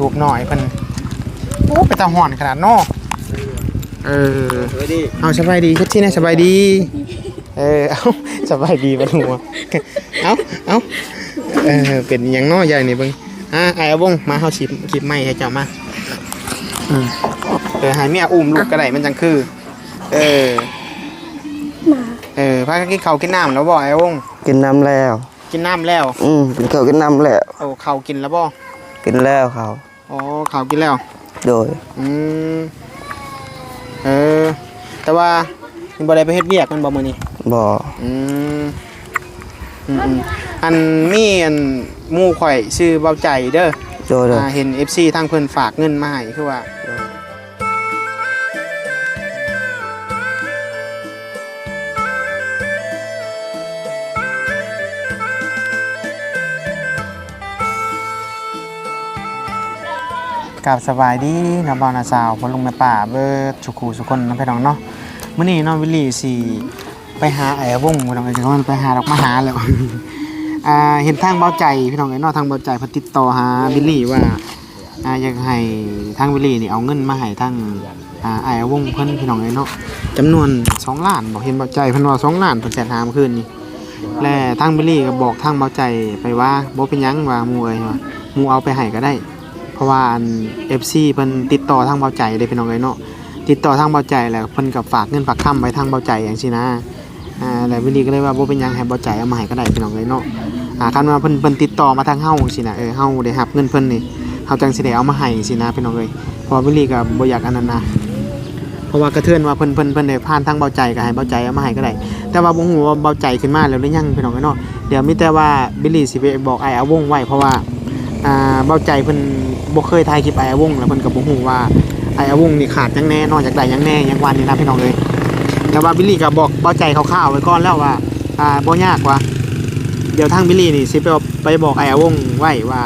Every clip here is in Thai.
ลูกหน่อยเพิ่นโอ้ไปตาห่อนขนาดเนอเออสวัสดีเอาสบายดีคุดที่นะสบายดี เออเอาสบายดีบ่หัวเอาเอาเออเป็นหยังน้อใหญ่นี่เบิ่งอ่าไอ้เอาวงมาเฮาสิคลิปใหม่ให้เจ้ามาอืมเออให้เมียอุ้มลูกก็ได้มันจังคือ เออเออพากันกินข้าวกินน้ำแล้วบ่ไอ้วงกินน้ำแล้ว กินน้ำแล้ว อืมกินข้าวกินน้ำแล้ว โอ้ข้าวกินแล้วบ่กินแล้วเขาว อ๋อข้าวกินแล้ว โดย อืมเออ แต่ว่ายังบ่ได้ไปเฮ็ดเวียกมันบ่มื้อนี้บ่อืมอืมอืมอันมีอันหมู่ข่อยชื่อเบาใจเด้อโดยโดยอ่าเห็น FC ทางเพิ่นฝากเงินมาให้คือว่า กับสบายดีนะบ่าวนาสาวพลุงแม่ป้าเบิดสุขูสุคนน้องพี่น้องเนาะมื้อนี้น้องวิลลี่สิไปหาไอ้วงพี่น้องเอ้ยจังว่าไปหาดอกมาหาแล้วอ่าเห็นทางเบาใจพี่น้องเอ้เนาะทางเบาใจพิ่นติดต่อหาวิลลี่ว่าอ่าอยากให้ทางวิลลี่นี่เอาเงินมาให้ทางอ่าไอ้วงเพิ่นพี่น้องเอ้เนาะจำนวน2ล้านบอกเห็นเบาใจเพิ่นว่า2ล้านเพิ่นแสนหาเมื่อคืนนี้และทางวิลลี่ก็บอกทางเบาใจไปว่าบ่เป็นยังว่ามูเอ้ยว่ามูเอาไปให้ก็ได้ ราะว่าอัน FC เพิ่นติดต่อทางเบาใจได้พี่น้องเอ้ยเนาะติดต่อทางเบาใจแล้วเพิ่นก็ฝากเงินฝากค้ำไว้ทางเบาใจอย่างซี่นะอ่าแล้ววิลี่ก็เลยว่าบ่เป็นหยังให้เบาใจเอามาให้ก็ได้พี่น้องเอ้ยเนาะอ่าคันว่าเพิ่นเพิ่นติดต่อมาทางเฮาสินะเออเฮาได้รับเงินเพิ่นนี่เฮาจังสิได้เอามาให้สินะพี่น้องเอ้ยเพราะว่าวิลลี่ก็บ่อยากอันนั้นนะเพราะว่ากระเทือนว่าเพิ่นเพิ่นเพิ่นได้ผ่านทางเบาใจก็ให้เบาใจเอามาให้ก็ได้ แต่ว่าบ่ฮู้ว่าเบาใจขึ้นมาแล้วหรือยังพี่น้องเอ้ยเนาะเดี๋ยวมีแต่ว่าบิลลี่สิไปบอกไอ้อาวงไว้เพราะว่า อ่าเบาใจเพิ่นบ่เคยถ่ายคลิปไอ้อวงแล้วเพิ่นก็บ่ฮู้ว่าไอ้อวงนี่ขาดหยังแน่นอกจากได้ยังแน่ยังวันนี่นะพี่น้องเอ้ยแต่ว่าบิลลี่ก็บอกเบาใจคร่าวๆไว้ก่อนแล้วว่าอ่าบ่ยากว่า เดี๋ยวทางบิลลี่นี่สิไปไปบอกไอ้อวงไว้ว่า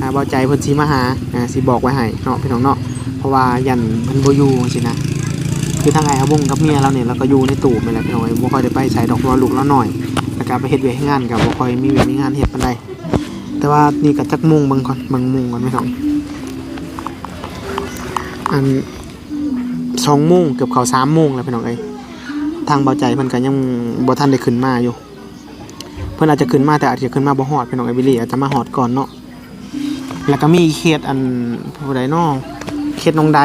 อ่าเบาใจเพิ่นสิมาหาอ่าสิบอกไว้ให้เนาะพี่น้องเนาะเพราะว่ายันเพิ่นบ่อยู่จังซี่นะคือทางไอ้อวงกับเมียเราเนี่ยเราก็อยู่ในตู้นี่แหละพี่น้องเอ้ยบ่ค่อยได้ไปใส่ดอกเพราะว่าลูกเราน้อยแล้วก็ไปเฮ็ดเวียกเฮ็ดงานก็บ่ค่อยมีเวียกมีงานเฮ็ดปานใด แต่ว่านี่ก็จักมุงเบิ่งก่อนเบิ่งมุงก่อนพี่น้องอัน2โมงเกือบเข้า3โมงแล้วพี่น้องเอ้ยทางเบาใจเพิ่นก็ยังบ่ทันได้ขึ้นมาอยู่ เพื่อนอาจจะขึ้นมาแต่อาจจะขึ้นมาบ่ฮอดพี่น้องไอวิลลี่อาจจะมาฮอดก่อนเนาะแล้วก็มีเขตอันผู้ใดนาะเขตนองใด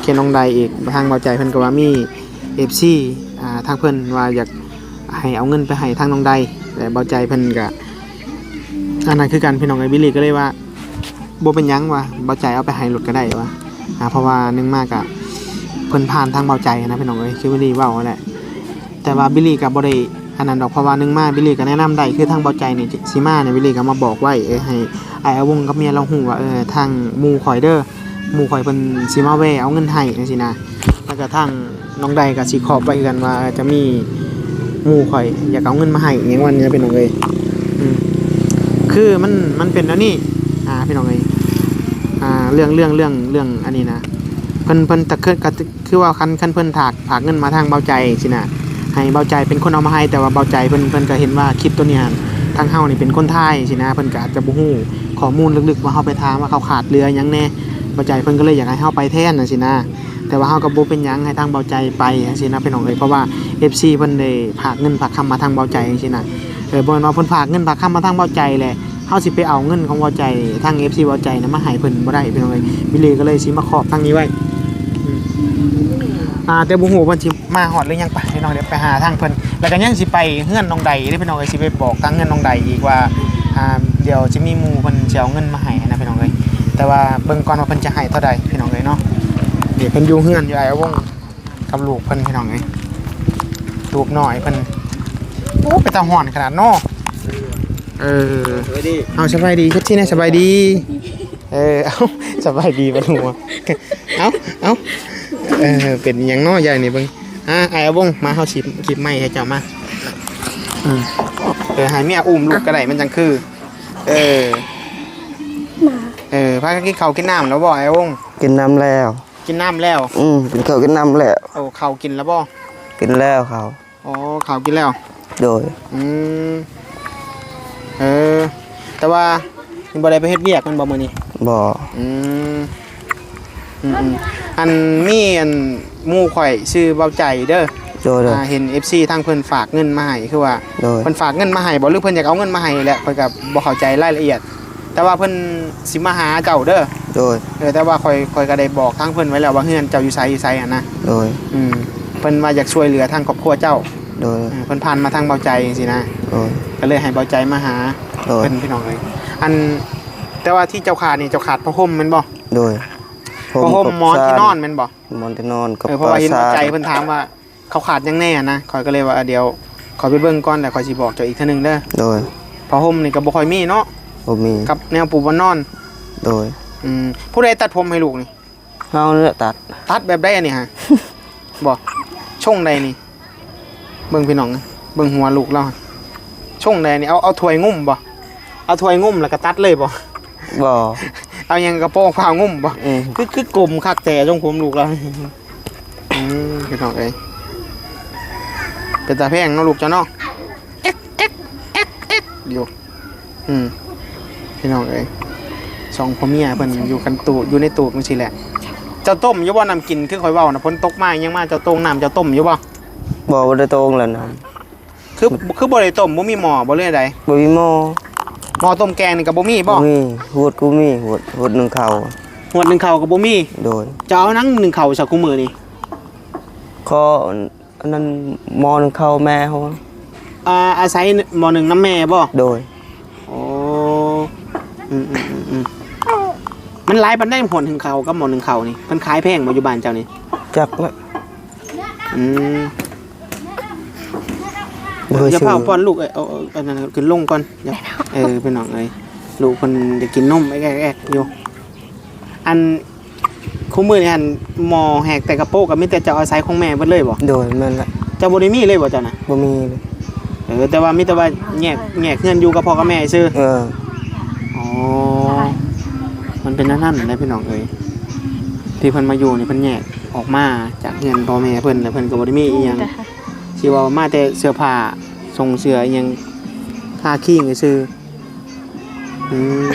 เขตนองใดอีกทางเบาใจเพิ่นก็ว่ามี FC อ่าทางเพิ่นว่าอยากให้เอาเงินไปให้ทางนองใดแต่เบาใจเพิ่นก็ อันนั้นคือกันพี่น้องไอวิลลี่ก็เลยว่าบ่เป็นยังว่าเบาใจเอาไปให้รถก็ได้ว่าอ่าเพราะว่านึงมากอะเพิ่นผ่านทางเบาใจนะพี่น้องเอ้ยคือวิลลี่ว้าแหละแต่ว่าบิลลี่ก็บ่ได้อันนั้นดอกเพราะว่านึงมาบิลลี่ก็แนะนำได้คือทางเบาใจนี่สิมาเนี่ยบิลลี่ก็มาบอกไว้เออให้ไอ้อวงกับเมียเราฮู้ว่าเออทางมู่ข่อยเด้อหมู่ข่อยเพิ่นสิมาแวเอาเงินให้จังซี่นะแล้วก็ทางน้องใดก็สิขอบไปกันว่าจะมีมู่ข่อยอยากเอาเงินมาให้อหยังวันนี้เป็นน้องเอ้ยอืม คือมันมันเป็นแล้วนี่อ่าพี่น้องเอ้ยอ่าเรื่องเรื่องเรื่องเรื่องอันนี้นะเพิ่นเพิ่นตะเคิดก็คือว่าคันคันเพิ่นถากฝากเงินมาทางเบาใจสินะให้เบาใจเป็นคนเอามาให้แต่ว่าเบาใจเพิ่นเพิ่นก็เห็นว่าคลิปตัวเนี้ยทางเฮานี่เป็นคนไทยสินะเพิ่นก็อาจจะบ่ฮู้ข้อมูลลึกๆว่าเฮาไปถามว่าเขาขาดเรือยังแน่เบาใจเพิ่นก็เลยอยากให้เฮาไปแทนน่ะสินะแต่ว่าเฮาก็บ่เป็นหยังให้ทางเบาใจไปจังซี่นะพี่น้องเอ้ยเพราะว่า FC เพิ่นได้ฝากเงินฝากคำมาทางเบาใจจังซี่นะ เออบ่แม่นว่าเพิ่นฝากเงินฝากคำมมาทางเบาใจแหละเฮาสิไปเอาเงินของเบาใจทาง FC เบาใจนะมาให้เพิ่นบ่ได้พี่น้องเอ้ยบิลลี่ก็เลยสิมาขอบทางนี้ไว้อ่าแต่บุหูเพิ่นสิมาฮอดหรือยังไปพี่น้องเดี๋ยวไปหาทางเพิ่นแล้วก็ยังสิไปเฮือนน้องใดเด้พี่น้องเอ้ยสิไปบอกทางเฮือนน้องใดอีกว่าอ่าเดี๋ยวจะมีหมู่เพิ่นสิเอาเงินมาให้นะพี่น้องเอ้ยแต่ว่าเบิ่งก่อนว่าเพิ่นจะให้เท่าใดพี่น้องเอ้ยเนาะเดี๋ยวเพิ่นอยู่เฮือนอยู่ไอ้วงกับลูกเพิ่นพี่น้องเอ้ยลูกน้อยเพิ่น โอ้ไปตาฮ้อนขนาดเนาะเออสวัสดีเอาสบายดีคุดที่นะสบายดี เออเอาสบายดีบ่หัวเอาเอาเออเป็นหยังน้อใหญ่นี่เบิ่งอ่าไอ้เอาวงมาเฮาสิคลิปใหม่ให้เจ้ามาอืมเออให้เมียอุ้มลูกก็ได้มันจังคือ เออเออพากันกินข้าวกินน้ำแล้วบ่ไอ้วงกินน้ำแล้ว กินน้ำแล้ว อืมกินข้าวกินน้ำแล้วโอ้ข้าวกินแล้วบ่กินแล้วเขาวอ๋อข้าวกินแล้ว โดยอืมเออ แต่ว่ายังบ่ได้ไปเฮ็ดเวียกมันบ่มื้อนี้บ่อืมอืมอืมอันมีอันหมู่ข่อยชื่อเบาใจเด้อโดยโดยอ่าเห็น FC ทางเพิ่นฝากเงินมาให้คือว่า โดยเพิ่นฝากเงินมาให้บ่หรือเพิ่นอยากเอาเงินมาให้แหละข่อยก็บ่เข้าใจรายละเอียด แต่ว่าเพิ่นสิมาหาเจ้าเด้อโดยเออแต่ว่าข่อยข่อยก็ได้บอกทางเพิ่นไว้แล้วว่าเฮือนเจ้าอยู่ไสอยู่ไสอะนะโดยอืมเพิ่นว่าอยากช่วยเหลือทางครอบครัวเจ้า โดยเออเพิ่นผ่านมาทางเบาใจจังซี่นะโดย ก็เลยให้เบาใจมาหาโดย เพิ่นพี่น้องเลยอันแต่ว่าที่เจ้าขาดนี่เจ้าขาดผ้าห่มแม่นบ่โดยผ้าห่มหมอนที่นอนแม่นบ่หมอนที่นอนกับเออเพราะว่าเห็นปเบาซใจเพิ่นถามว่าเขาขาดหยังแน่นะข่อยก็เลยว่าเดี๋ยวขอไปเบิ่งก่อนแต่ข่อยสิบอกเจ้าอีกเทื่อนึงเด้อโดยผ้าห่มนี่ก็บ่ค่อยมีเนาะบ่มีกับแนวปูบนนอนโดยอืมผู้ใดตัดผมให้ลูกนี่ เฮาเนี่ยตัดตัดแบบใดอันนี้ฮะบ่ช่งใดนี่เบิ่งพี่น้องนะเบิ่งหัวลูกเราฮะช่งใดนี่เอาเอาถ้วยงุ่มบ่เอาถ้วยงุ่มแล้วก็ตัดเลยบ่บ่เอาหยังกระโปรงผ้างุ่มบ่อืมคือคือกลมคักแต่จงผมลูกเราอืมพี่น้องเอ้ยเป็นตาแพงเนาะลูกจ้ะเนาะเอ็กเอ็กเอ็กเอ็กอยู่อืมพี่น้องเอ้ยสองพ่อเมียเพิ่นอยู่กันตูดอยู่ในตูดจังซี่แหละเจ้าต้มอยู่บ่น้ำกินคือข่อยเว้านะฝนตกมายังมาเจ้าต้งน้ำเจ้าต้มอยู่บ่ บ่บ่ได้ตรงแล้วนะคือคือบ่ได้ต้มบ่มีหม้อบ่เลยใดบ่มีหม้อหม้อต้มแกงนี่ก็บ่มีบ่บ่มีหวดกูมีหวดหวดหนึงเขาหวดหนึ่งข้าวก็บ่มีโดยจะเอานั่งหนึ่งข้าวสักคุมื้อนี่ขออันนั้นหมอหนึงเขาแม่เขาอ่าอาศัยหม้อหนึ่งน้ำแม่บ่โดยโอ้อืมอืมอืมอืมมันหลายปันได้ผลถึงเขากับหมอหนึ่งเขานี่มันขายแพงบ่อยู่บ้านเจ้านี่จักละอืมบ่เคย อย่าซื้อเผาป้อนลูกเอ้ยเอาเอาอันนั้นขึ้นลงก่อนอย่าเออเป็นน้องเอ้ยลูกคนจะกินนมไอ้แก่ๆอยู่อันคู่มือนี่หันหมอแหกแต่กระโปรงกับมิแต่เจ้าอาศัยของแม่เบิดเลยบ่โดยแม่นละเจ้าบ่ได้มีเลยบ่เจ้าน่ะบ่มีเลยเออแต่ว่ามิแต่ว่าแยกแยกเงินอยู่กับพ่อกับแม่ซื่อเอออ๋อมันเป็นนั่นนั่นนะพี่น้องเอ้ยที่เพิ่นมาอยู่นี่เพิ่นแยกออกมาจากเงินพ่อแม่เพิ่นแล้วเพิ่นก็บ่ได้มีอีหยัง สิว่ามาแต่เสื้อผ้าส่งเสื้ออีหยังค่าขี้งซื่ออืม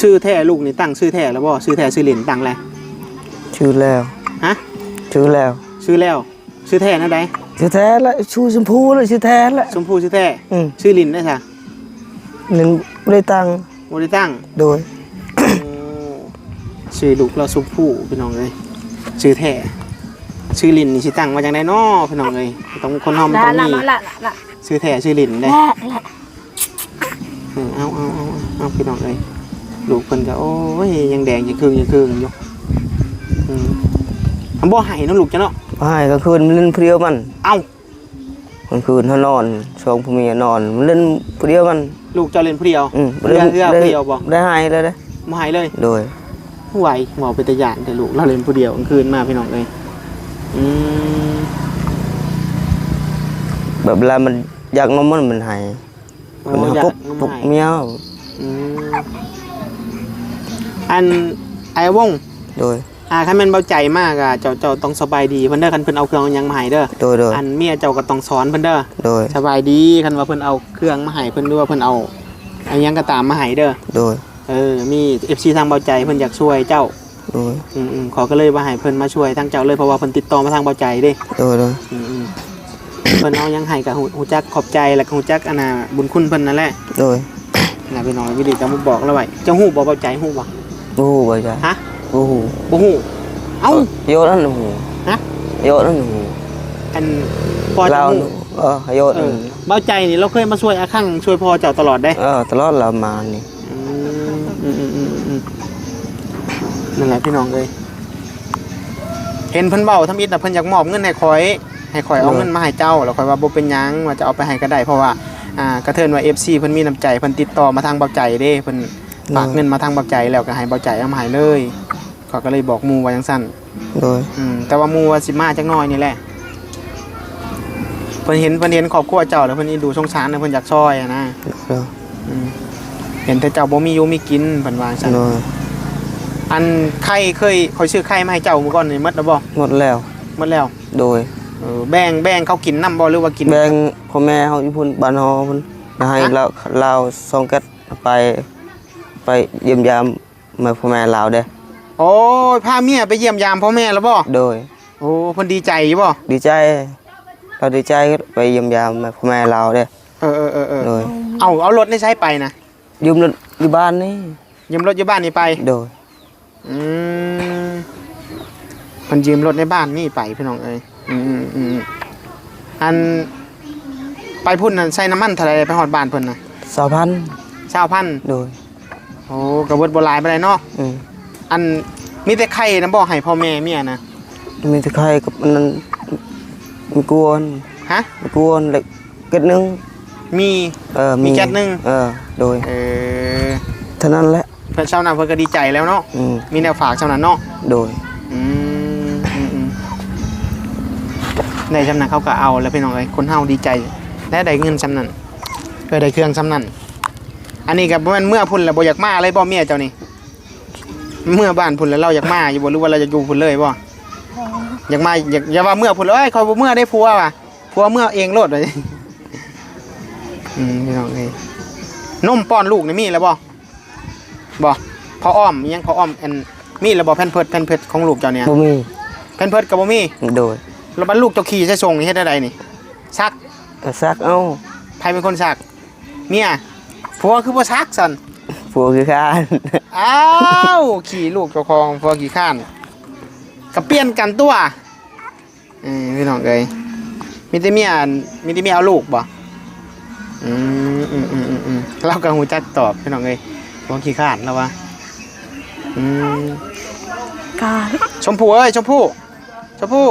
ชื่อแท้ลูกนี่ตั้งชื่อแท้แล้วบ่ชื่อแท้ชื่อหลินตั้งแล้วชื่อแล้วฮะชื่อแล้วชื่อแล้วชื่อแท้นั่นใดชื่อแท้ละชูชมพูละชื่อแท้ละชมพูชื่อแท้อืมชื่อหลินได้ซะนั่นบ่ได้ตังค์บ่ได้ตั้งโดยชื่อลูกเราสุผู้พี่น้องเลยชื่อแท้ ชื่อลินนี่ชื่อตั้งมาจากไหนน้อพี่น้องเลยต้องคนน้อมนละต้องละมีละละละชื่อแท้ชื่อลินเลยละละเออเอาเอาเอาเอาพี่น้องเลยลูกเพิ่นก็โอ้ยยังแดงยังครึ่งยังครึ่งอยู่อืมอันบ่ให้เนาะลูกจ้ะเนาะให้กลางคืนมันเล่นเพลียวมัน เอ้ากลางคืนเขานอนช่วงผู้เมียนอนมันเล่นเพลียวมัน ลูกเจ้าเล่นผู้เดียวอืมเรือเรือผู้เดียวบ่ได้ให้เลยเด้บ่ให้เลยโดยไหวหมอเป็นตะยานแต่ลูกเราเล่นผู้เดียวกลางคืนมาพี่น้องเลยอืม แบบเวลามันอยากนมมันมันให้โอ้มันอยากปุ๊บน้ำปุ๊บให้เมียวอืมอันไอ้วงโดยอ่าคันแม่นเบาใจมากอะเจ้าเจ้าต้องสบายดีเพิ่นเด้อคันเพิ่นเอาเครื่องเอาหยังมาให้เด้อโดยโดยอันเมียเจ้าก็ต้องสอนเพิ่นเด้อโดยสบายดีคันว่าเพิ่นเอาเครื่องมาให้เพิ่นด้วยว่าเพิ่นเอาอันหยังก็ตามมาให้เด้อโดยเออมี FC ทางเบาใจเพิ่นอยากช่วยเจ้า โดยอืมๆขอก็เลยว่าให้เพิ่นมาช่วยทางเจ้าเลยเพราะว่าเพิ่นติดต่อมาทางเบาใจเด้โดยโดยอืมๆเพิ่นเอาหยังให้ก็ฮู้ฮู้จักขอบใจแล้วก็ฮู้จักอันน่ะบุญคุณเพิ่นนั่นแหละโดยน่ะพี่น้องวิดีก็มาบอกแล้วไว้เจ้าฮู้บ่เบาใจฮู้บ่บูฮูบ่จ้ะฮะบูฮูบ่ฮู้เอ้าโยนนั่นหูฮะโยนนั่นหูอันพอจะเราฮู้เออโยนเออเบาใจนี่เราเคยมาช่วยอาคั่งช่วยพ่อเจ้าตลอดได้เออตลอดเรามานี่อืมอืมอืมอืมอืม นั่นแหละพี่น้องเลยเห็นเพิ่นเบาทำอิฐนะเพิ่นอยากมอบเงินให้คอย ให้คอยเอาเงินมาให้เจ้า แล้วคอยว่าบ่เป็นหยังว่าจะเอาไปให้ก็ได้เพราะว่าอ่ากระเทินว่า FC เพิ่นมีน้ำใจเพิ่นติดต่อมาทางเบาใจเด้เพิ่นฝากเงินมาทางเบาใจแล้วก็ให้เบาใจเอามาให้เลยเขาก็เลยบอกหมู่ว่าจังซั่นโดยอืมแต่ว่าหมู่ว่าสิมาจักหน่อยนี่แหละเพิ่นเห็นเพิ่นเห็นครอบครัวเจ้าแล้วเพิ่นนี่ดูสงสารนะเพิ่นอยากช่วยอะนะโดยอืมเห็นแต่เจ้าบ่มีอยู่มีกินเพิ่นว่าจังซั่นโดย อันไข่เคยคอยซื้อไข่มาให้เจ้าเมื่อก่อนนี่หมดแล้วบ่หมดแล้ว หมดแล้วโดยเออแบ่งแบ่งเขากินน้ำบ่หรือว่ากินแบ่งพ่อแม่เขาอยู่พุ่นบ้านเฮาพุ่นนะให้ฮะเราเราสองแก๊สไป ไปเยี่ยมยามแม่พ่อแม่ลาวเด้อโอ้ยพาเมียไปเยี่ยมยามพ่อแม่แล้วบ่โดย โอ้เพิ่นดีใจอยู่บ่ดีใจ เราดีใจก็ไปเยี่ยมยามแม่พ่อแม่ลาวเด้อเออเออเออเออโดยเอาเอารถในใช้ไปนะยืมรถอยู่บ้านนี่ยืมรถอยู่บ้านนี่ไป โดย อืมมันยืมรถในบ้านนี่ไปพี่น้องเอ้ยอืมอืมอืมอัน ไปพุ่นน่ะใส่น้ำมันเท่าไหรไปหอดบ้านเพิ่นน่ะสาวพันธุ์ชาวพันโดยโอ้กระเบิดโบราณไปเลยเนาะอืมอันมีแต่ไข่นะบอกให้พ่อแม่เมียนะมีแตะไคร้กับอันนั้นมีกวนฮะ มีกวนเล็กเกดหนึงมี เออมีแก๊สหนึ่ง เออโดยเออ เท่านั้นแหละ เพื่อนชาวนาเพิ่นก็ดีใจแล้วเนาะอืมมีแนวฝากชาวนาเนาะโดย อืมอืมอืมในจำนั้นเขาก็เอาแล้วพี่น้องเอ้ยคนเฮาดีใจและได้เงินจำนั้นเพื่อได้เครื่องจำนั้นอันนี้กับมันเมื่อพุ่นแล้วบ่อยากมาเลยบ่เมียเจ้านี่เมื่อบ้านพุ่นแล้วเราอยากมาอยู่บ่หรือว่าเราจะอยู่พุ่นเลยบ่อยากมาอยากอย่าว่าเมื่อพุ่นเลยเอ้ยคอยบ่เมื่อได้ผัวว่ะผัวเมื่อเองโลดเลยอืมพี่น้องเอ้ยนมป้อนลูกนี่มีแล้วบ่ บ่พออ้อมยังพออ้อมอันมีแล้วบ่แผ่นเพิดแผ่นเพิดของลูกเจ้าเนี่ยบ่มีแผ่นเพิดก็บ่มีโดยแล้วมันลูกเจ้าขี่ใช้ส่งนี่เฮ็ดได้ใดนี่ซักแต่ซักเอ้าใครเป็นคนซักเมียผัวคือบ่ซักสั่นผัวคือข้านอ้าวขี่ลูกเจ้าของผัวขี่ข้านก็เปลี่ยนกันตัวเออพี่น้องเอ้ยมีแต่เมียมีแต่เมียเอาลูกบ่อืมอืมอืมอืมอืมเราก็หูจักตอบพี่น้องเอ้ย ผัวขี่ข้านแล้ววะอืมกาชมพู่เอ้ยชมพู่ชมพู่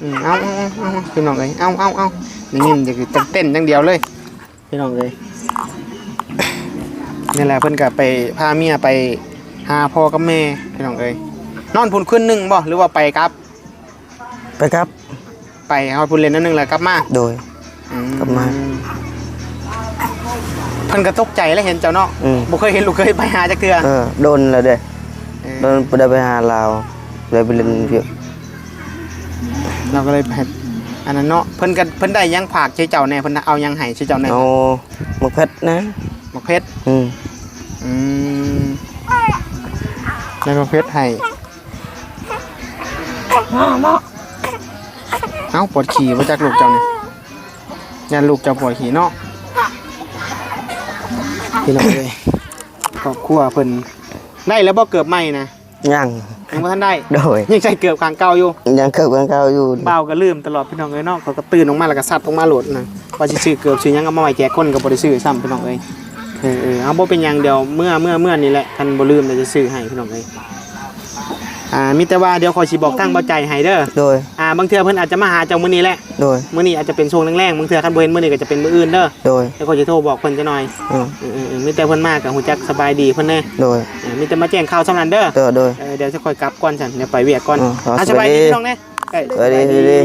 อืมเอาเอาเอาเอาพี่น้องเอ้ยเอาเอาเอานี่นี่จะคือเต้นอย่างเดียวเลยพี่น้องเอ้ยนี่แหละเพิ่นก็ไปพาเมียไปหาพ่อกับแม่พี่น้องเอ้ยนอนพุ่นขึ้นหนึ่งบ่หรือว่าไปครับ ไปครับ ไปเอาพุ่นเล่นนั่นหนึงแหละกลับมาโดย อืกลับมา เพิ่นก็ตกใจแล้วเห็นเจ้าเนาะอืม บ่เคยเห็นลูกเคยไปหาจักเทื่อเออโดนแล้วเด้อเออโดนบ่ได้ไปหาลาวเลยไปเล่นเพียเราก็เลยไปอันนั้นเนาะเพิ่นก็เพิ่นได้หยังผากใช้เจ้าแน่เพิ่นเอาหยังให้ใช้เจ้าแน่เอาหมกเพชรนะหมกเพชรอืมอืมแล้วก็เพชรให้เอ้าปวดขี่มาจากลูกเจ้าเนี่ยยันลูกเจ้าปวดขี่เนาะ พี่น้องเลยครอบครัวเพิ่นได้แล้วบ่เกือบไหมนะยังยังบ่ทันได้โดยยังใช้เกือบขางเก่าอยู่ยังเกิดกันเก่าอยู่เบาก็ลืมตลอดพี่น้องเอ้ยเนาะเขาก็ตื่นออกมาแล้วก็ซัดออกมาโหลดนะว่าสิซื้อเกือบซื้อหยังก็มาไว้แจกคนก็บ่ได้ซื้อซ้ำพี่น้องเอ้ยเออเออเอาบ่เป็นหยังเดียวเมื่อเมื่อเมื่อนี่แหละคันบ่ลืมเดี๋ยวจะซื้อให้พี่น้องเอ้ย อ่ามีแต่ว่าเดี๋ยวขอยสิบอกทางเบ่ใจให้เด้อโดย อ่าบางเทื่อเพิ่นอาจจะมาหาเจ้ามื้อนี้แหละโดย มื้อนี้อาจจะเป็นช่วงแรงๆบางเทื่อคันบ่เห็นมื้อนี้ก็จะเป็นมื้ออื่นเด้อโดยเดี๋ยวขอยสิโทรบอกเพิ่นจะหน่อยอืมเออเออเออมีแต่เพิ่นมาก็ฮู้จักสบายดีเพิ่นแน่โดยเออมีแต่มาแจ้งข่าวสำนั้นเด้อ โดยโดย เออเดี๋ยวจะค่อยกลับก่อนฉันเดี๋ยวไปเวียกก่อนอืมอะสสบาบายยดีดีพี่น้องเน่เอ้ยสบายดี สบายดี